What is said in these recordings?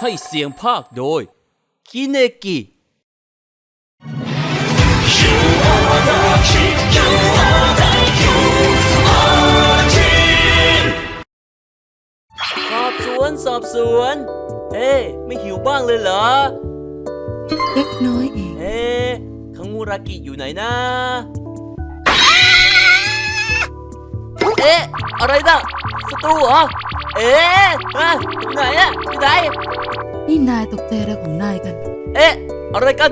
ให้เสียงภาคโดย คิเนกิสอบสวนสอบสวน เอ๊ะไม่หิวบ้างเลยเหรอ เล็กน้อยเอง เอ๊ะคังมูรากิอยู่ไหนนะ เอ๊ะ อะไรนะศัตรูเหรอ เอ๊ะฮะอยู่ไหนอะอยู่ไหน นี่นายตกใจอะไรของนายกัน เอ๊ะ อะไรกัน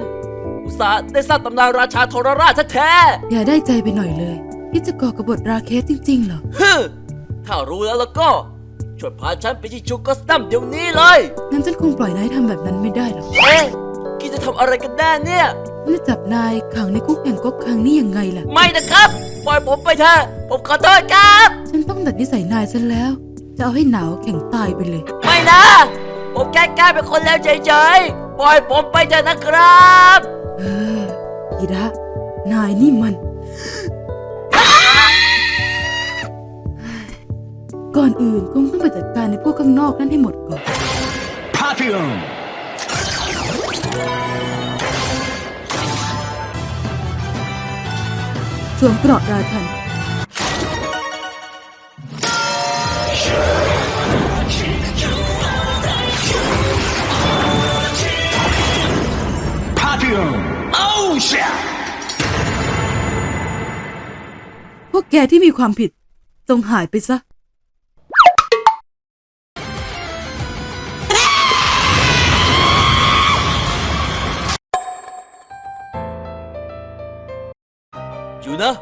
อุตส่าห์ได้สร้างตำนานราชาโทรราชแท้อย่าได้ใจไปหน่อยเลยที่จะก่อกบฏราเคสจริงๆเหรอ ๆฮึถ้ารู้แล้วแล้วก็ ช่วยพาฉันไปที่ชูกอสตัมเดี๋ยวนี้เลย งั้นฉันคงปล่อยนายทำแบบนั้นไม่ได้หรอก เอ๊ะคิดจะทำอะไรกันแน่เนี่ย ฉันจะจับนายขังในคุกแห่งก๊กขังนี่ยังไงล่ะ ไม่นะครับ ปล่อยผมไปเถอะผมขอโทษครับ ฉันต้องดัดนิสัยนายซะแล้ว จะเอาให้หนาวแข็งตายไปเลย ไม่นะ ผมแค่แกล้เป็นคนแล้วเฉยๆ ปล่อยผมไปเถอะนะครับเอออีระนายนี่มัน ก่อนอื่นคงต้องไปจัดการในพวกข้างนอกนั่นให้หมดก่อน Papillon! สวมเกราะราชัน Papillon! Oh, shit! พวกแกที่มีความผิดจงหายไปซะ อยู่นะ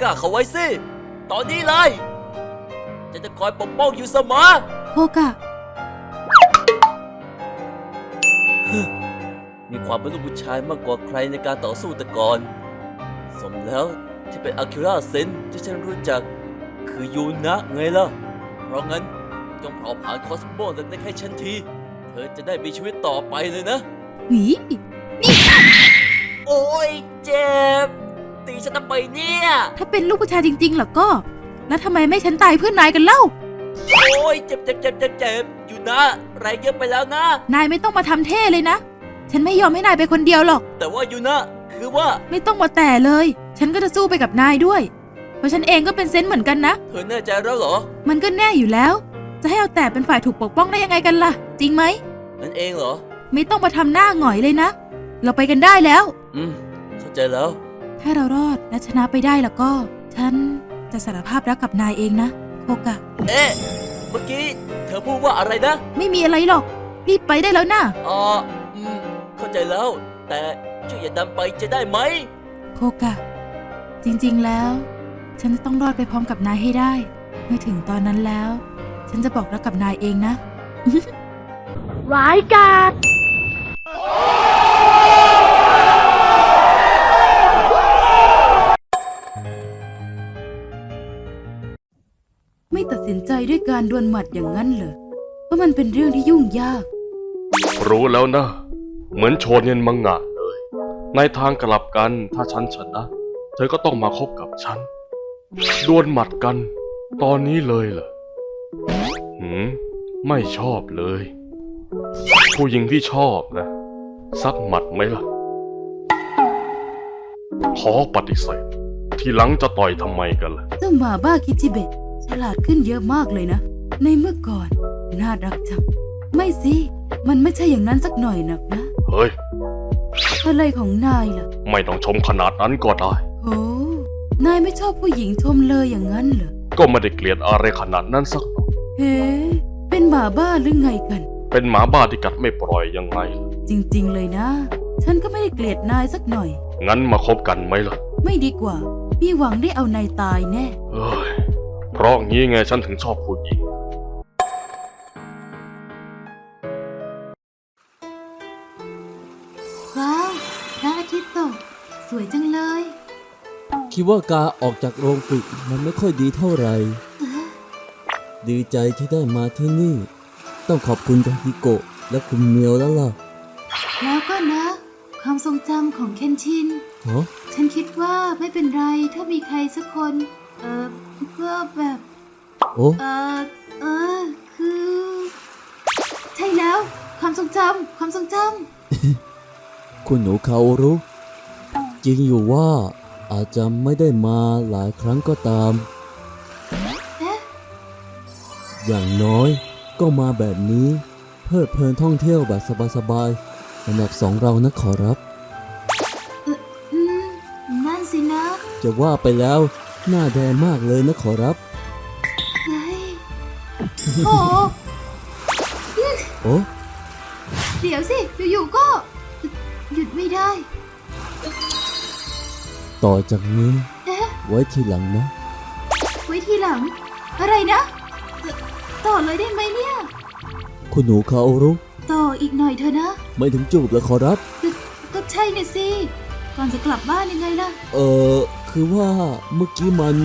กล้าเขาไว้สิ ตอนนี้เลยจะจะคอยปกป้องอยู่เสมอโคกะ มีความเป็นลูกผู้ชายมากกว่าใครในการต่อสู้แต่ก่อน สมแล้วที่เป็นอาคิระเซนที่ฉันรู้จัก คือยูนะไงล่ะ เพราะงั้นจงเผาผลาญคอสโมเล็กๆให้ฉันที เธอจะได้มีชีวิตต่อไปเลยนะหวีโอ้ยเจ็บ ตีฉันทำไมเนี่ย ถ้าเป็นลูกผู้ชายจริงๆล่ะก็ แล้วทำไมไม่ฉันตายเพื่อนนายกันเล่า โอ้ยเจ็บเจ็บเจ็บเจ็บเจ็บอยู่นะแรงเยอะไปแล้วนะ นายไม่ต้องมาทำเท่เลยนะ ฉันไม่ยอมให้นายไปคนเดียวหรอก แต่ว่าอยู่นะ คือว่าไม่ต้องมาแต่เลย ฉันก็จะสู้ไปกับนายด้วย เพราะฉันเองก็เป็นเซนต์เหมือนกันนะ เธอแน่ใจแล้วเหรอ มันก็แน่อยู่แล้ว จะให้เอาแต่เป็นฝ่ายถูกปกป้องได้ยังไงกันล่ะ จริงไหม นั่นเองเหรอ ไม่ต้องมาทำหน้าหงอยเลยนะ เราไปกันได้แล้ว อืมเข้าใจแล้ว ถ้าเรารอดและชนะไปได้แล้วก็ ฉันจะสารภาพรักกับนายเองนะโคกะ เอ๊ะ เมื่อกี้เธอพูดว่าอะไรนะ ไม่มีอะไรหรอก รีบไปได้แล้วนะอ๋ออืมเข้าใจแล้ว แต่ช่วยอย่าดำไปจะได้ไหม โคกะ จริงๆแล้ว ฉันจะต้องรอดไปพร้อมกับนายให้ได้ เมื่อถึงตอนนั้นแล้ว ฉันจะบอกรักกับนายเองนะ ร้ายกาจ ไม่ตัดสินใจด้วยการดวลหมัดอย่างนั้นเหรอเพราะมันเป็นเรื่องที่ยุ่งยาก รู้แล้วนะ เหมือนโชนเงินมังงะเลย ในทางกลับกันถ้าฉันชนะ เธอก็ต้องมาคบกับฉัน ดวลหมัดกัน ตอนนี้เลยเหรอหืมไม่ชอบเลย ผู้หญิงที่ชอบนะ สักหมัดไหมล่ะ ขอปฏิเสธ ทีหลังจะต่อยทำไมกันล่ะ เจ้าหมาบ้าคิจิเบะ ฉลาดขึ้นเยอะมากเลยนะ ในเมื่อก่อน น่ารักจัง ไม่สิ มันไม่ใช่อย่างนั้นสักหน่อยนักนะ เฮ้ย อะไรของนายล่ะ ไม่ต้องชมขนาดนั้นก็ได้ โอ้นายไม่ชอบผู้หญิงชมเลยอย่างนั้นเหรอ ก็ไม่ได้เกลียดอะไรขนาดนั้นสักหน่อยเฮ้เป็นหมาบ้าหรือไงกัน เป็นหมาบ้าที่กัดไม่ปล่อยยังไงล่ะจริงๆเลยนะ ฉันก็ไม่ได้เกลียดนายสักหน่อย งั้นมาคบกันไหมล่ะ ไม่ดีกว่า พี่หวังได้เอานายตายแน่เอ้ย เพราะงี้ไงฉันถึงชอบผู้หญิง ว้าวพระอาทิตย์ตก สวยจังเลย คิดว่าการออกจากโรงฝึกมันไม่ค่อยดีเท่าไหร่ดีใจที่ได้มาที่นี่ ต้องขอบคุณยาฮิโกะและคุณเมียวแล้วล่ะ แล้วก็นะ ความทรงจำของเคนชิน ฮะ ฉันคิดว่าไม่เป็นไรถ้ามีใครสักคน เออก็แบบโอ้เออเออคือ ใช่แล้ว ความทรงจำความทรงจคุณหนูคาโอรุจริงอยู่ว่าอาจจะไม่ได้มาหลายครั้งก็ตามำเอ๊ะอย่างน้อยก็มาแบบนี้ เพลิดเพลินท่องเที่ยวแบบสบายๆสำหรับสองเรานะขอรับ อืม นั่นสินะ จะว่าไปแล้ว หน้าแดงมากเลยนะขอรับเฮ้ยโอ้โอ้เดี๋ยวสิ อยู่ๆก็ หยุดไม่ได้ ต่อจากนี้ เอ๊ะ ไว้ทีหลังนะ ไว้ทีหลัง อะไรนะตต่อเลยได้ไหมเนี่ย คุณหนูคาโอรุต่ออีกหน่อยเถอะนะ ไม่ถึงจูบแล้วขอรับ ก็ก็ใช่น่ะสิ ก่อนจะกลับบ้านยังไงล่ะ เออ คือว่าเมื่อกี้มัน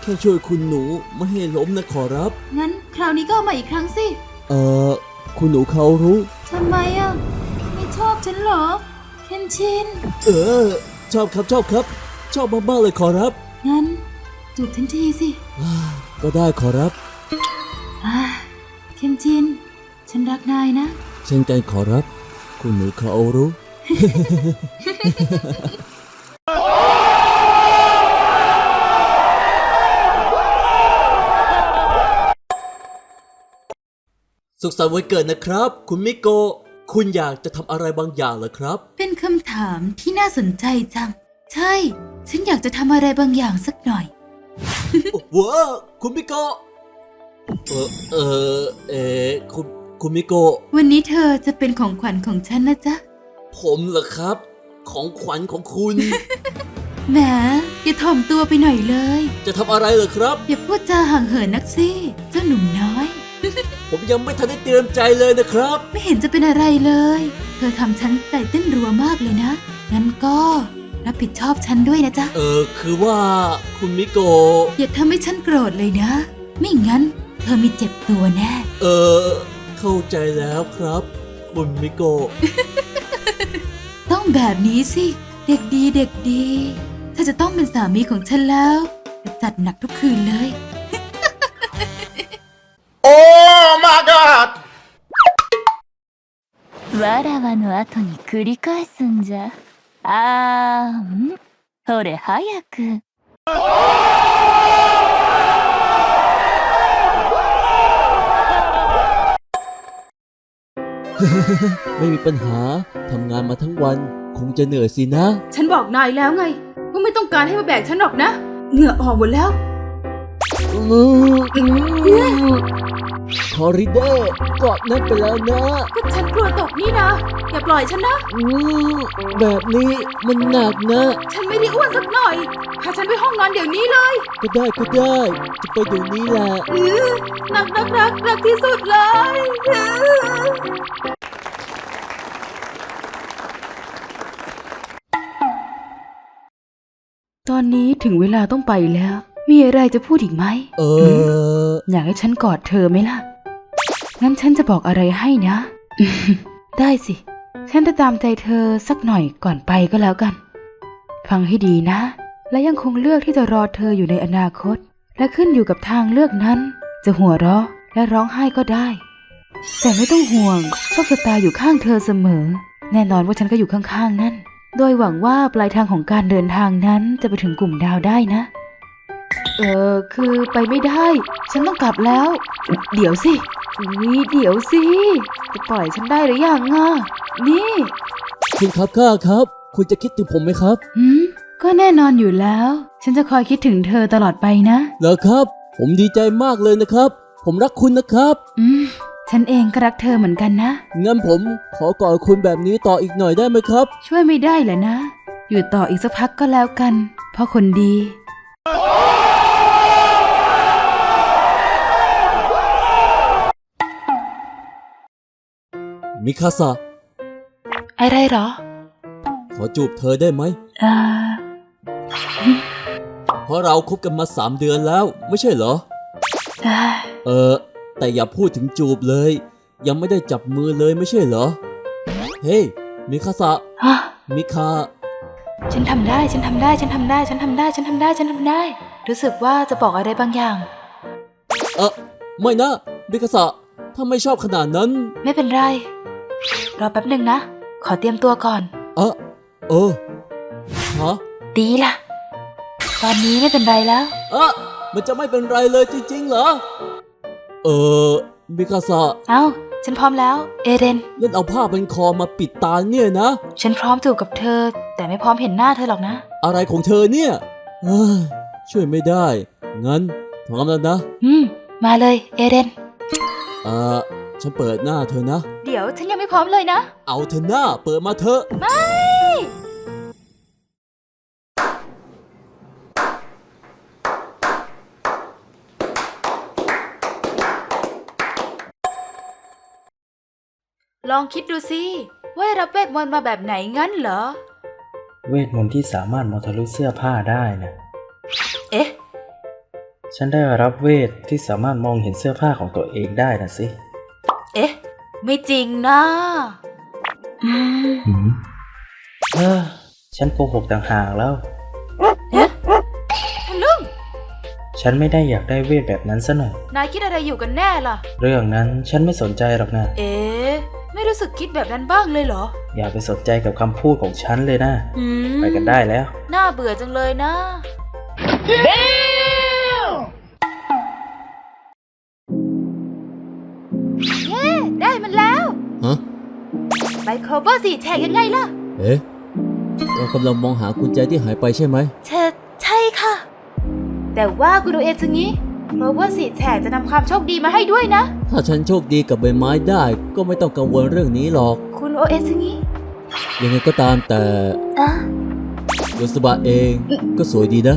แค่ช่วยคุณหนูไม่ให้ล้มนะขอรับ งั้นคราวนี้ก็เอามาอีกครั้งสิ เออคุณหนูคาโอรุทำไมอะ ไม่ชอบฉันเหรอ เคนชิน เออ ชอบครับชอบครับ ชอบมากๆเลยขอรับงั้นจูบทันทีสิก็ได้ขอรับ อ่าเคนชิน ฉันรักนายนะ เช่นกันขอรับ คุณหนูคาโอรุ สุขสันต์วันเกิดนะครับ คุณมิโกะคุณอยากจะทำอะไรบางอย่างเหรอครับ เป็นคำถามที่น่าสนใจจัง ใช่ ฉันอยากจะทำอะไรบางอย่างสักหน่อย ว้าคุณมิโกะเออเออเออคุณคุณมิโกะวันนี้เธอจะเป็นของขวัญของฉันนะจ๊ะ ผมเหรอครับ ของขวัญของคุณ แหมอย่าถ่อมตัวไปหน่อยเลย จะทำอะไรเหรอครับ อย่าพูดจาห่างเหินนักสิ ผมยังไม่ทันได้เตรียมใจเลยนะครับ ไม่เห็นจะเป็นอะไรเลย เธอทำฉันใจเต้นรัวมากเลยนะ งั้นก็รับผิดชอบฉันด้วยนะจ๊ะ เออคือว่าคุณมิโกะอย่าทำให้ฉันโกรธเลยนะ ไม่งั้น เธอมีเจ็บตัวแน่ เออเข้าใจแล้วครับ คุณมิโกะ ต้องแบบนี้สิ เด็กดีเด็กดีถ้าจะต้องเป็นสามีของฉันแล้วจะจัดหนักทุกคืนเลย Oh my god! わらわの後に繰り返すんじゃ。あーんほれ早く。 ไม่มีปัญหาทำงานมาทั้งวัน คงจะเหนื่อยสินะ ฉันบอกนายแล้วไง ว่าไม่ต้องการให้มาแบกฉันหรอกนะ เหงื่อออกหมดแล้ว คอริเดอร์กอดนั่นไปแล้วนะ ก็ฉันกลัวตกนี่นะ อย่าปล่อยฉันนะ อืมแบบนี้มันหนักนะ ฉันไม่ได้อ้วนสักหน่อย พาฉันไปห้องนอนเดี๋ยวนี้เลยก็ได้ก็ได้ จะไปเดี๋ยวนี้แหละ อือหนักนักรักรักที่สุดเลยอื้อตอนนี้ถึงเวลาต้องไปแล้ว มีอะไรจะพูดอีกไหม เออ อยากให้ฉันกอดเธอไหมล่ะ งั้นฉันจะบอกอะไรให้นะ ได้สิ ฉันจะตามใจเธอสักหน่อยก่อนไปก็แล้วกัน ฟังให้ดีนะ และยังคงเลือกที่จะรอเธออยู่ในอนาคต และขึ้นอยู่กับทางเลือกนั้น จะหัวเราะและร้องไห้ก็ได้ แต่ไม่ต้องห่วงโชคชะตาอยู่ข้างเธอเสมอ แน่นอนว่าฉันก็อยู่ข้างๆนั่น โดยหวังว่าปลายทางของการเดินทางนั้นจะไปถึงกลุ่มดาวได้นะ เออคือไปไม่ได้ ฉันต้องกลับแล้ว เดี๋ยวสิอุ้ยเดี๋ยวสิจะปล่อยฉันได้หรือยังอะนี่ คุณครับข้าครับ คุณจะคิดถึงผมไหมครับหืมก็แน่นอนอยู่แล้ว ฉันจะคอยคิดถึงเธอตลอดไปนะ เหรอครับ ผมดีใจมากเลยนะครับ ผมรักคุณนะครับ อืมฉันเองก็รักเธอเหมือนกันนะ งั้นผมขอกอดคุณแบบนี้ต่ออีกหน่อยได้ไหมครับ ช่วยไม่ได้แหละนะ อยู่ต่ออีกสักพักก็แล้วกัน เพราะคนดี มิคาสะอะไรเหรอ ขอจูบเธอได้ไหมอ่าเพราะเราคบกันมาสามเดือนแล้ว ไม่ใช่เหรออ่าเออ แต่อย่าพูดถึงจูบเลย ยังไม่ได้จับมือเลยไม่ใช่เหรอ เฮ้ยมิคาสะฮะมิคา ฉันทำได้ ฉันทำได้ ฉันทำได้ ฉันทำได้ ฉันทำได้ ฉันทำได้ รู้สึกว่าจะบอกอะไรบางอย่าง เออไม่นะมิคาสะถ้าไม่ชอบขนาดนั้น ไม่เป็นไร รอแป๊บหนึ่งนะ ขอเตรียมตัวก่อน เออเออฮะดีล่ะ ตอนนี้ไม่เป็นไรแล้ว เอะมันจะไม่เป็นไรเลยจริงๆเหรอ เออมิคาสะเอ้า ฉันพร้อมแล้ว เอเดนเล่นเอาผ้าเป็นคอมาปิดตาเนี่ยนะ ฉันพร้อมจูบกับเธอ แต่ไม่พร้อมเห็นหน้าเธอหรอกนะ อะไรของเธอเนี่ยเฮ้ยช่วยไม่ได้ งั้นพร้อมแล้วนะ อืม มาเลย เอเดนเออ ฉันเปิดหน้าเธอนะ เดี๋ยวฉันยังไม่พร้อมเลยนะ เอาเธอหน้าเปิดมาเถอะ ไม่ ลองคิดดูสิว่ารับเวทมนต์มาแบบไหนงั้นเหรอ เวทมนต์ที่สามารถมองทะลุเสื้อผ้าได้นะ เอ๊ะ ฉันได้รับเวทที่สามารถมองเห็นเสื้อผ้าของตัวเองได้นะสิเอ๊ะ ไม่จริงนะอืมหืมเออฉันโกหกต่างหากแล้วเอ๊ะทะลึ่งฉันไม่ได้อยากได้เวทแบบนั้นซะหน่อย นายคิดอะไรอยู่กันแน่ล่ะ เรื่องนั้นฉันไม่สนใจหรอกนะ เอ๊ะ ไม่รู้สึกคิดแบบนั้นบ้างเลยเหรอ อย่าไปสนใจกับคำพูดของฉันเลยนะอืมไปกันได้แล้ว น่าเบื่อจังเลยนะเย้ ไปโคเวอร์สี่แฉกยังไงล่ะ เอ๊ะ เรากำลังมองหากุญแจที่หายไปใช่ไหมเชใช่ค่ะ แต่ว่าคุณโอเอซึงิโคเวอร์สี่แฉกจะนำความโชคดีมาให้ด้วยนะ ถ้าฉันโชคดีกับใบไม้ได้ ก็ไม่ต้องกังวลเรื่องนี้หรอก คุณโอเอซึงิยังไงก็ตามแต่อะโยสบะเองก็สวยดีนะ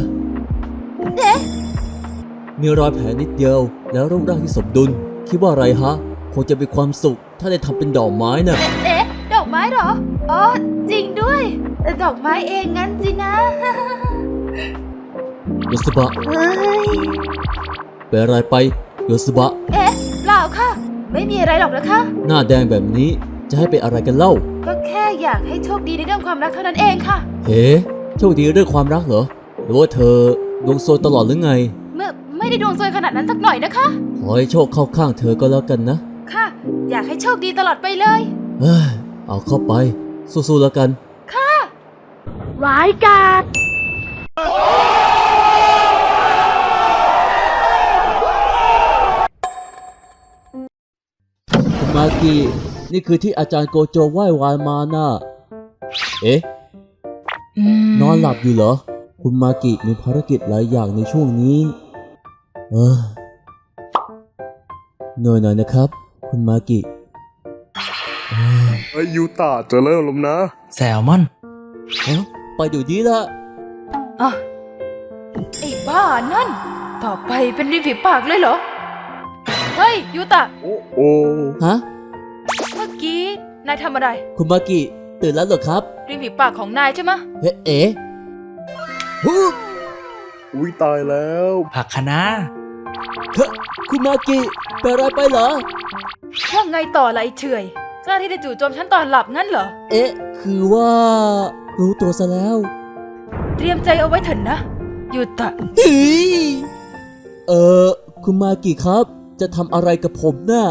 มีรอยแผลนิดเดียว แล้วรูปร่างที่สมดุล คิดว่าอะไรฮะ คงจะมีความสุข ถ้าได้ทำเป็นดอกไม้น่ะเอ๊ะดอก ไม้เหรอ อ๋อ จริงด้วย แต่ดอกไม้เองงั้นสินะ โยสบะเฮ้ย เป็นอะไรไปโยสบะ เอ๊ะ เปล่าค่ะ ไม่มีอะไรหรอกนะคะ หน้าแดงแบบนี้จะให้เป็นอะไรกันเล่า ก็แค่อยากให้โชคดีในเรื่องความรักเท่านั้นเองค่ะ เฮ้โชคดีเรื่องความรักเหรอ หรือว่าเธอดวงโซนตลอดหรือไง เมื่อไม่ได้ดวงซวยขนาดนั้นสักหน่อยนะคะ ขอให้โชคเข้าข้างเธอก็แล้วกันนะ ค่ะ อยากให้โชคดีตลอดไปเลยเฮ้ย เอาเข้าไป สู้ๆแล้วกันร้ายกาจคุณมากินี่คือที่อาจารย์โกโจไหว้วานมาน่ะเอ๊ะ นอนหลับอยู่เหรอ คุณมากิมีภารกิจหลายอย่างในช่วงนี้ เออเหนื่อยหน่อยนะครับ คุณมากิเอ้ย ไอยูตาจะเริ่มลมนะ แซลมอนเอ้าไปเดี๋ยวนี้ละอะไอ้บ้านั่น ต่อไปเป็นริมฝีปากเลยเหรอ เฮ้ยยูตะ โอ้โอ้ฮะ เมื่อกี้ นายทำอะไร คุณมากิตื่นแล้วเหรอครับ ริมฝีปากของนายใช่ไหมะเฮ้เอ๋ฮู้อุ้ยตายแล้ว ผักคะน้าเฮ้คุณมากิเป็นอะไรไปเหรอ ว่าไงต่อละไอ้เฉอย กล้าที่จะจู่โจมฉันตอนหลับงั้นเหรอ เอ๊ะ คือว่า รู้ตัวซะแล้ว เตรียมใจเอาไว้เถอะนะยูตะอีเออคุณมากิครับ จะทำอะไรกับผมน่ะ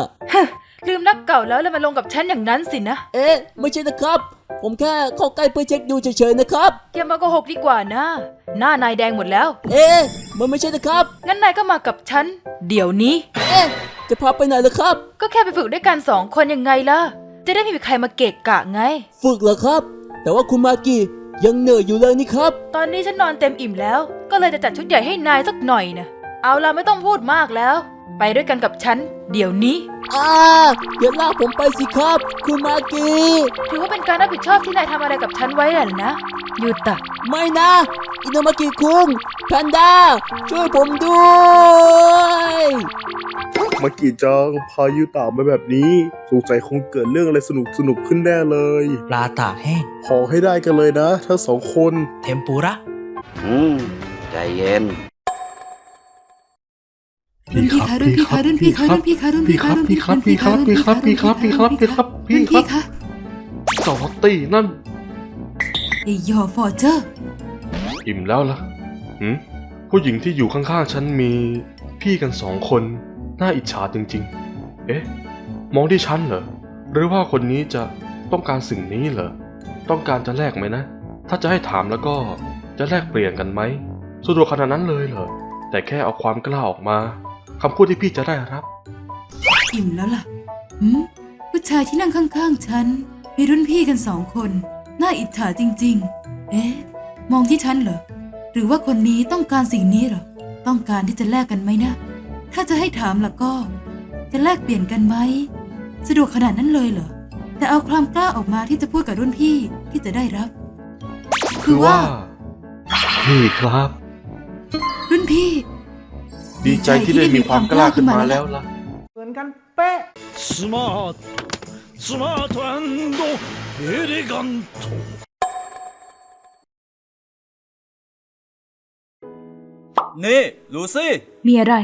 ลืมนักเก่าแล้วแล้วมาลงกับฉันอย่างนั้นสินะเอ๊ะ ไม่ใช่นะครับ ผมแค่เข้าใกล้เพื่อเช็คดูเฉยๆนะครับ อย่ามาโกหกดีกว่านะ หน้านายแดงหมดแล้ว เอ๊ะ มันไม่ใช่นะครับ งั้นนายก็มากับฉัน เดี๋ยวนี้ เอ๊ะ จะพาไปไหนล่ะครับ ก็แค่ไปฝึกด้วยกันสองคนยังไงล่ะ จะได้ไม่มีใครมาเกะกะไง ฝึกเหรอครับ แต่ว่าคุณมากิยังเหนื่อยอยู่เลยนี่ครับ ตอนนี้ฉันนอนเต็มอิ่มแล้ว ก็เลยจะจัดชุดใหญ่ให้นายสักหน่อยนะเอาล่ะไม่ต้องพูดมากแล้ว ไปด้วยกันกับฉัน เดี๋ยวนี้ อ่าอย่าลากผมไปสิครับ คุณมากิถือว่าเป็นการรับผิดชอบที่นายทำอะไรกับฉันไว้แหละนะยูตะ ไม่นะ อินโนมากิคุงแพนด้าช่วยผมด้วย มากี่จังพายุตามาแบบนี้ สงสัยคงเกิดเรื่องอะไรสนุกสนุกๆขึ้นแน่เลย ปลาตากแห้งขอให้ได้กันเลยนะทั้งสองคน เทมปุระ อืม ใจเย็น รุ่นพี่คะรุ่นพี่คะรุ่นพี่คะรุ่นพี่คะรุ่นพี่คะรุ่นพี่คะรุ่นพี่คะรุ่นพี่คะรุ่นพี่คะรุ่นพี่คะรุ่นพี่คะรุ่นพี่คะเจ้าลอตตี้นั่น ไอ้ยอฟอร์เจอร์ อิ่มแล้วล่ะหืมผู้หญิงที่อยู่ข้างๆฉันมี พี่กันสองคน น่าอิจฉาจริงๆ เอ๊ะ มองที่ฉันเหรอ หรือว่าคนนี้จะต้องการสิ่งนี้เหรอ ต้องการจะแลกไหมนะ ถ้าจะให้ถามแล้วก็จะแลกเปลี่ยนกันไหมสะดวกขนาดนั้นเลยเหรอ แต่แค่เอาความกล้าออกมาคำพูดที่พี่จะได้รับ อิ่มแล้วล่ะหืมผู้ชายที่นั่งข้างๆฉันมีรุ่นพี่กันสองคน น่าอิจฉาจริง ๆ เอ๊ะ มองที่ฉันเหรอ หรือว่าคนนี้ต้องการสิ่งนี้เหรอ ต้องการที่จะแลกกันไหมนะ ถ้าจะให้ถามล่ะก็ จะแลกเปลี่ยนกันไหม สะดวกขนาดนั้นเลยเหรอ แต่เอาความกล้าออกมาที่จะพูดกับรุ่นพี่ที่จะได้รับ คือว่า พี่ครับ รุ่นพี่ ดีใจที่ได้มีความกล้าขึ้นมาแล้วล่ะ เหมือนกันเป๊ะ スマートスマートエレガント นี่ ลูซี่ มีอะไร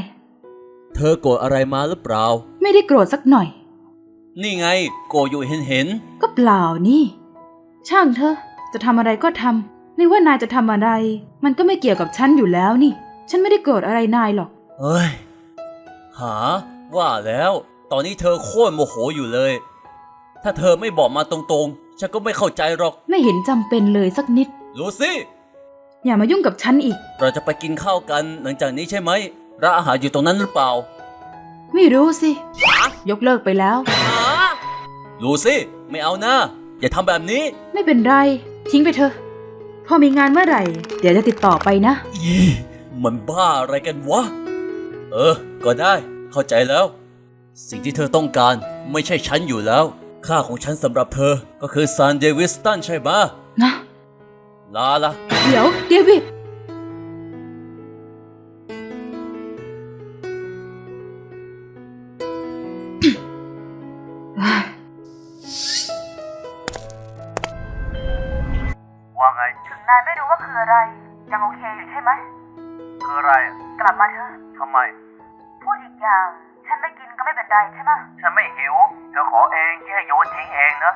เธอโกรธอะไรมาหรือเปล่า ไม่ได้โกรธสักหน่อย นี่ไง โกรธอยู่เห็นเห็น ก็เปล่านี่ ช่างเธอะจะทำอะไรก็ทำไม่ว่านายจะทำอะไร มันก็ไม่เกี่ยวกับฉันอยู่แล้วนี่ ฉันไม่ได้โกรธอะไรนายหรอกๆเฮ้ย หา ว่าแล้ว ตอนนี้เธอโคตรโมโหอยู่เลย ถ้าเธอไม่บอกมาตรงๆ ฉันก็ไม่เข้าใจหรอก ไม่เห็นจำเป็นเลยสักนิดลูซี่อย่ามายุ่งกับฉันอีก เราจะไปกินข้าวกันหลังจากนี้ใช่ไหม ร้านอาหารอยู่ตรงนั้นหรือเปล่าไม่รู้สิ ยกเลิกไปแล้วลูซี่ไม่เอานะ อย่าทำแบบนี้ ไม่เป็นไร ทิ้งไปเถอะ พอมีงานเมื่อไหร่ เดี๋ยวจะติดต่อไปนะ อีมันบ้าอะไรกันวะ เออ ก็ได้ เข้าใจแล้ว สิ่งที่เธอต้องการไม่ใช่ฉันอยู่แล้ว ค่าของฉันสำหรับเธอ ก็คือซานเดวิสตันใช่ไหมนะ ลาละ เดี๋ยวเดวิด ออะไร ยังโอเคอยู่ใช่ไหม คืออะไรกลับมาเถอะทำไม พูดอีกอย่าง ฉันไม่กินก็ไม่เป็นไรใช่ไหมฉันไม่หิว เธอขอเองแค่โยนทิ้งเองนะ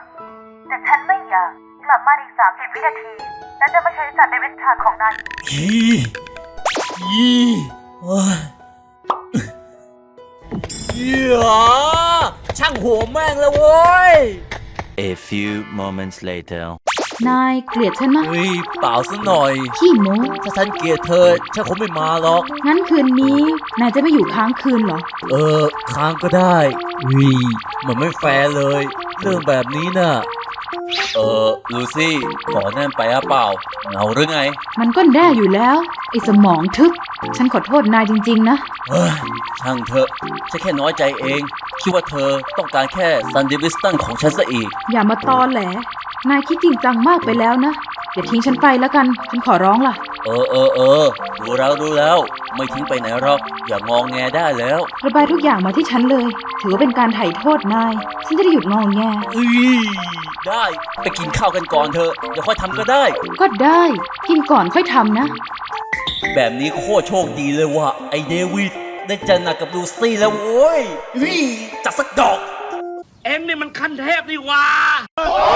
แต่ฉันไม่อยาก กลับมาอีกสามสิบวินาที แล้วจะไม่ใช้สัตว์ในเวทชาของนายอีอีโอ้ยเหี้ยช่างหัวแม่งเลยโว้ย A few moments later. นายเกลียดฉันมะเฮ้ยเปล่าซะหน่อย ขี้โม้ถ้าฉันเกลียดเธอฉันคงไม่มาหรอก งั้นคืนนี้ นายจะไม่อยู่ค้างคืนเหรอ เออ ค้างก็ได้วีมันไม่แฟร์เลย เรื่องแบบนี้น่ะ เออลูซี่ก่อนแน่นไปอะเปล่าเหงาหรือไง มันก็แน่อยู่แล้ว ไอ้สมองทึบ ฉันขอโทษนายจริง ๆ นะ เฮ้ยช่างเถอะฉันแค่น้อยใจเอง คิดว่าเธอต้องการแค่ซันดิวิสตันของฉันซะอีก อย่ามาตอแหล นายคิดจริงจังมากไปแล้วนะ อย่าทิ้งฉันไปแล้วกัน ฉันขอร้องล่ะ เออเออเออดูแล้วดูแล้ว ไม่ทิ้งไปไหนหรอก อย่างงองแงได้แล้ว ระบายทุกอย่างมาที่ฉันเลย ถือว่าเป็นการไถ่โทษนาย ฉันจะได้หยุดงองแงอุ้ยได้ ไปกินข้าวกันก่อนเถอะเดี๋ยวค่อยทำก็ได้ ก็ได้ กินก่อนค่อยทำนะ แบบนี้โคตรโชคดีเลยว่ะไอเดวิดได้เจอหนักกับลูซี่แล้วโว้ยวิ่จัดสักดอก เอ็งนี่มันขั้นเทพนี่หว่าโอ้